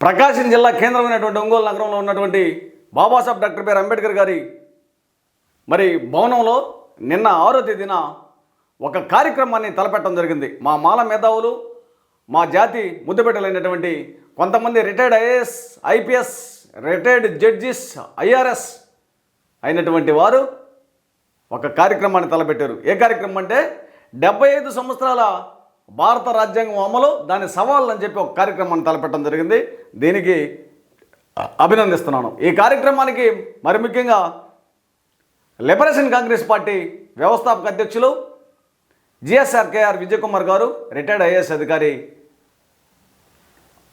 ప్రకాశం జిల్లా కేంద్రమైనటువంటి ఒంగోలు నగరంలో ఉన్నటువంటి బాబాసాహెబ్ డాక్టర్ బిఆర్ అంబేద్కర్ గారి మరి భవనంలో నిన్న ఆరో తేదీన ఒక కార్యక్రమాన్ని తలపెట్టడం జరిగింది. మా మాల మేధావులు మా జాతి ముద్దుపెట్టలైనటువంటి కొంతమంది retired IAS IPS retired judges IRS అయినటువంటి వారు ఒక కార్యక్రమాన్ని తలపెట్టారు. ఏ కార్యక్రమం అంటే డెబ్బై ఐదు సంవత్సరాల భారత రాజ్యాంగం అమలు దాని సవాళ్ళు అని చెప్పి ఒక కార్యక్రమాన్ని తలపెట్టడం జరిగింది. దీనికి అభినందిస్తున్నాను. ఈ కార్యక్రమానికి మరి ముఖ్యంగా లిబరేషన్ కాంగ్రెస్ పార్టీ వ్యవస్థాపక అధ్యక్షులు జిఎస్ఆర్కేఆర్ విజయకుమార్ గారు రిటైర్డ్ ఐఏఎస్ అధికారి.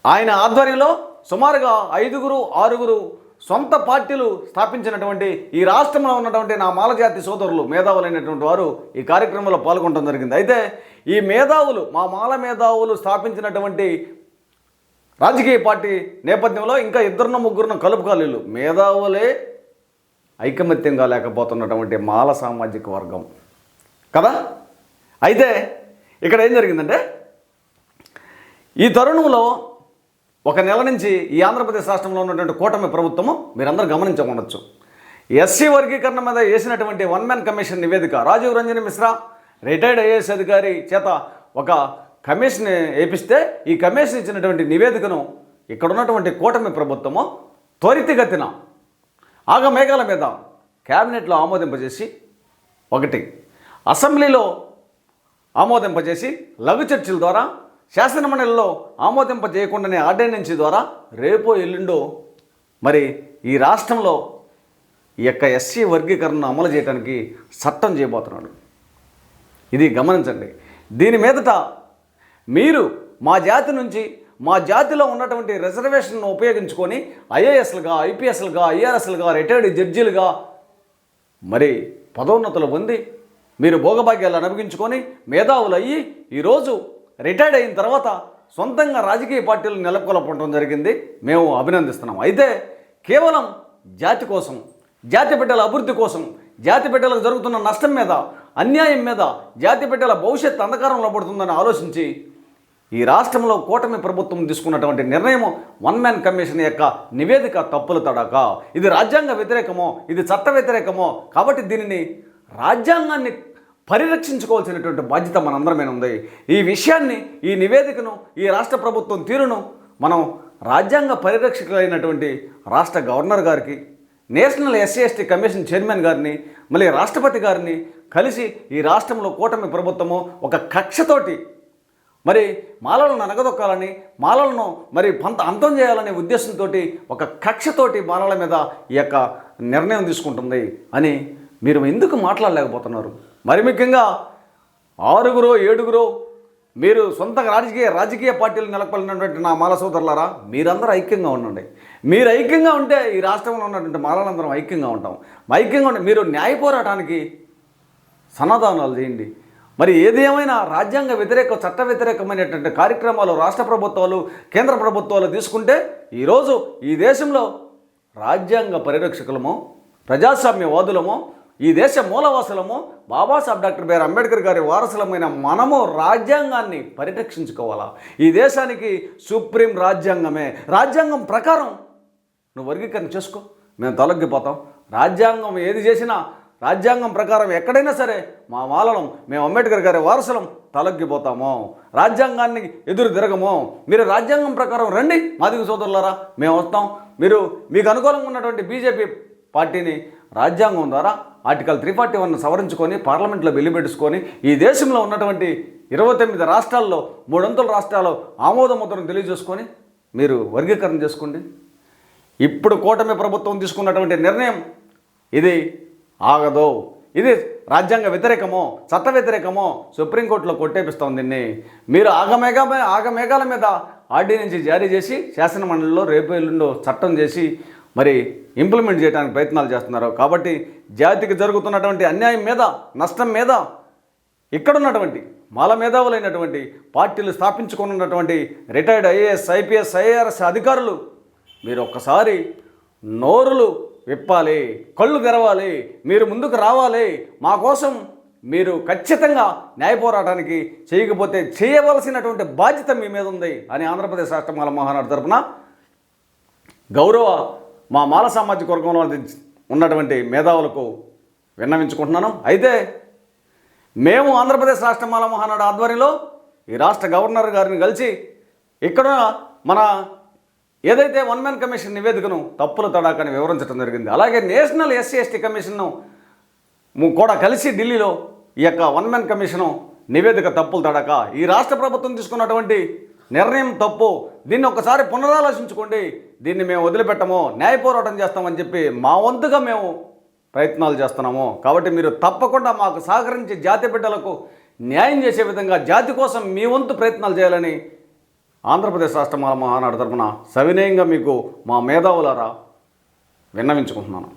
ఆయన ఆధ్వర్యంలో సుమారుగా ఐదుగురు ఆరుగురు సొంత పార్టీలు స్థాపించినటువంటి ఈ రాష్ట్రంలో ఉన్నటువంటి నా మాలజాతి సోదరులు మేధావులైనటువంటి వారు ఈ కార్యక్రమంలో పాల్గొనడం జరిగింది. అయితే ఈ మేధావులు మా మాల మేధావులు స్థాపించినటువంటి రాజకీయ పార్టీ నేపథ్యంలో ఇంకా ఇద్దరున ముగ్గురున కలుపుకాలీలు మేధావులే ఐకమత్యంగా లేకపోతున్నటువంటి మాల సామాజిక వర్గం. కదా? అయితే ఇక్కడ ఏం జరిగిందంటే ఈ తరుణంలో ఒక నెల నుంచి ఈ ఆంధ్రప్రదేశ్ రాష్ట్రంలో ఉన్నటువంటి కూటమి ప్రభుత్వము మీరందరూ గమనించకుండొచ్చు ఎస్సీ వర్గీకరణ మీద వేసినటువంటి వన్ మ్యాన్ కమిషన్ నివేదిక. రాజీవ్ రంజన్ మిశ్రా రిటైర్డ్ ఐఏఎస్ అధికారి చేత ఒక కమిషన్ వేపిస్తే ఈ కమిషన్ ఇచ్చినటువంటి నివేదికను ఇక్కడ ఉన్నటువంటి కూటమి ప్రభుత్వము త్వరితగతిన ఆగమేఘాల మీద క్యాబినెట్లో ఆమోదింపజేసి ఒకటి అసెంబ్లీలో ఆమోదింపజేసి లఘు చర్చల ద్వారా శాసనమండలిలో ఆమోదింప చేయకుండానే ఆర్డినెన్స్ ద్వారా రేపో ఎల్లుండో మరి ఈ రాష్ట్రంలో ఈ యొక్క ఎస్సీ వర్గీకరణను అమలు చేయడానికి చట్టం చేయబోతున్నాడు. ఇది గమనించండి. దీని మీదట మీరు మా జాతి నుంచి మా జాతిలో ఉన్నటువంటి రిజర్వేషన్ను ఉపయోగించుకొని ఐఏఎస్లుగా ఐపీఎస్లుగా ఐఆర్ఎస్లుగా రిటైర్డ్ జడ్జీలుగా మరి పదోన్నతులు పొంది మీరు భోగభాగ్యాలు అనుభవించుకొని మేధావులు అయ్యి ఈరోజు రిటైర్డ్ అయిన తర్వాత సొంతంగా రాజకీయ పార్టీలు నెలకొల్పడం జరిగింది. మేము అభినందిస్తున్నాం. అయితే కేవలం జాతి కోసం జాతి బిడ్డల అభివృద్ధి కోసం జాతి బిడ్డలకు జరుగుతున్న నష్టం మీద అన్యాయం మీద జాతి బిడ్డల భవిష్యత్ అంధకారంలో పడుతుందని ఆలోచించి ఈ రాష్ట్రంలో కూటమి ప్రభుత్వం తీసుకున్నటువంటి నిర్ణయం వన్ మ్యాన్ కమిషన్ యొక్క నివేదిక తప్పులు తడక. ఇది రాజ్యాంగ వ్యతిరేకమో ఇది చట్ట వ్యతిరేకమో కాబట్టి దీనిని రాజ్యాంగాన్ని పరిరక్షించుకోవాల్సినటువంటి బాధ్యత మనందరి ఉంది. ఈ విషయాన్ని ఈ నివేదికను ఈ రాష్ట్ర ప్రభుత్వం తీరును మనం రాజ్యాంగ పరిరక్షకులైనటువంటి రాష్ట్ర గవర్నర్ గారికి national SC ST commission chairman గారిని మళ్ళీ రాష్ట్రపతి గారిని కలిసి ఈ రాష్ట్రంలో కూటమి ప్రభుత్వము ఒక కక్షతోటి మరి మాలలను అనగదొక్కాలని మాలలను మరి పంత అంతం చేయాలనే ఉద్దేశంతో ఒక కక్షతోటి మాలల మీద ఈ యొక్క నిర్ణయం తీసుకుంటుంది అని మీరు ఎందుకు మాట్లాడలేకపోతున్నారు? మరి ముఖ్యంగా ఆరుగురో ఏడుగురో మీరు సొంత రాజకీయ రాజకీయ పార్టీలు నెలకొల్పినటువంటి నా మాల సోదరులారా మీరందరూ ఐక్యంగా ఉండండి. మీరు ఐక్యంగా ఉంటే ఈ రాష్ట్రంలో ఉన్నటువంటి మాలలందరం ఐక్యంగా ఉంటాం. ఐక్యంగా ఉంటే మీరు న్యాయ పోరాటానికి సమాధానాలు చేయండి. మరి ఏది ఏమైనా రాజ్యాంగ వ్యతిరేక చట్ట వ్యతిరేకమైనటువంటి కార్యక్రమాలు రాష్ట్ర ప్రభుత్వాలు కేంద్ర ప్రభుత్వాలు తీసుకుంటే ఈరోజు ఈ దేశంలో రాజ్యాంగ పరిరక్షకులము ప్రజాస్వామ్యవాదులము ఈ దేశ మూలవాసులము బాబాసాహెబ్ డాక్టర్ బిఆర్ అంబేద్కర్ గారి వారసులమైన మనము రాజ్యాంగాన్ని పరిరక్షించుకోవాలా? ఈ దేశానికి సుప్రీం రాజ్యాంగమే. రాజ్యాంగం ప్రకారం నువ్వు వర్గీకరణ చేసుకో. మేము తొలగిపోతాం రాజ్యాంగం ఏది చేసినా రాజ్యాంగం ప్రకారం ఎక్కడైనా సరే మా వాళ్ళం మేము అంబేద్కర్ గారి వారసులం తలగ్గిపోతాము. రాజ్యాంగాన్ని ఎదురు తిరగము. మీరు రాజ్యాంగం ప్రకారం రండి మాదిగ సోదరులారా మేము వస్తాం. మీరు మీకు అనుకూలంగా ఉన్నటువంటి బీజేపీ పార్టీని రాజ్యాంగం ద్వారా ఆర్టికల్ త్రీ ఫార్టీ వన్ సవరించుకొని పార్లమెంట్లో బిల్లు పెట్టుకొని ఈ దేశంలో ఉన్నటువంటి ఇరవై తొమ్మిది రాష్ట్రాల్లో మూడొంతుల రాష్ట్రాల్లో ఆమోదముద్రను తెలియజేసుకొని మీరు వర్గీకరణ చేసుకోండి. ఇప్పుడు కూటమి ప్రభుత్వం తీసుకున్నటువంటి నిర్ణయం ఇది. ఆగదు. ఇది రాజ్యాంగ వ్యతిరేకమో చట్ట వ్యతిరేకమో సుప్రీంకోర్టులో కొట్టేపిస్తాం దీన్ని. మీరు ఆగమేఘ ఆగమేఘాల మీద ఆర్డినెన్స్ జారీ చేసి శాసనమండలిలో రేపు ఎల్లుండో చట్టం చేసి మరి ఇంప్లిమెంట్ చేయడానికి ప్రయత్నాలు చేస్తున్నారు. కాబట్టి జాతికి జరుగుతున్నటువంటి అన్యాయం మీద నష్టం మీద ఇక్కడున్నటువంటి మాల మేధావులైనటువంటి పార్టీలు స్థాపించుకున్నటువంటి రిటైర్డ్ ఐఏఎస్ ఐపీఎస్ ఐఆర్ఎస్ అధికారులు మీరు ఒక్కసారి నోరులు విప్పాలి కళ్ళు తెరవాలి మీరు ముందుకు రావాలి. మా కోసం మీరు ఖచ్చితంగా న్యాయ పోరాటానికి చేయకపోతే చేయవలసినటువంటి బాధ్యత మీ మీద ఉంది అని ఆంధ్రప్రదేశ్ రాష్ట్ర మాల మహానాడు తరపున గౌరవ మా మాల సామాజిక వర్గంలో ఉన్నటువంటి మేధావులకు విన్నవించుకుంటున్నాను. అయితే మేము ఆంధ్రప్రదేశ్ రాష్ట్ర మాల మహానాడు ఆధ్వర్యంలో ఈ రాష్ట్ర గవర్నర్ గారిని కలిసి ఇక్కడ మన ఏదైతే వన్ మ్యాన్ కమిషన్ నివేదికను తప్పుల తడాకని వివరించడం జరిగింది అలాగే నేషనల్ ఎస్సీ ఎస్టీ కమిషన్ను కూడా కలిసి ఢిల్లీలో ఈ యొక్క వన్ మ్యాన్ కమిషను నివేదిక తప్పులు తడక ఈ రాష్ట్ర ప్రభుత్వం తీసుకున్నటువంటి నిర్ణయం తప్పు దీన్ని ఒకసారి పునరాలోచించుకోండి దీన్ని మేము వదిలిపెట్టము న్యాయ పోరాటం చేస్తామని చెప్పి మా వంతుగా మేము ప్రయత్నాలు చేస్తున్నాము. కాబట్టి మీరు తప్పకుండా మాకు సహకరించి జాతి బిడ్డలకు న్యాయం చేసే విధంగా జాతి కోసం మీ వంతు ప్రయత్నాలు చేయాలని ఆంధ్రప్రదేశ్ రాష్ట్రమాల మహానాడు తరపున సవినయంగా మీకు మా మేధావులారా విన్నవించుకుంటున్నాను.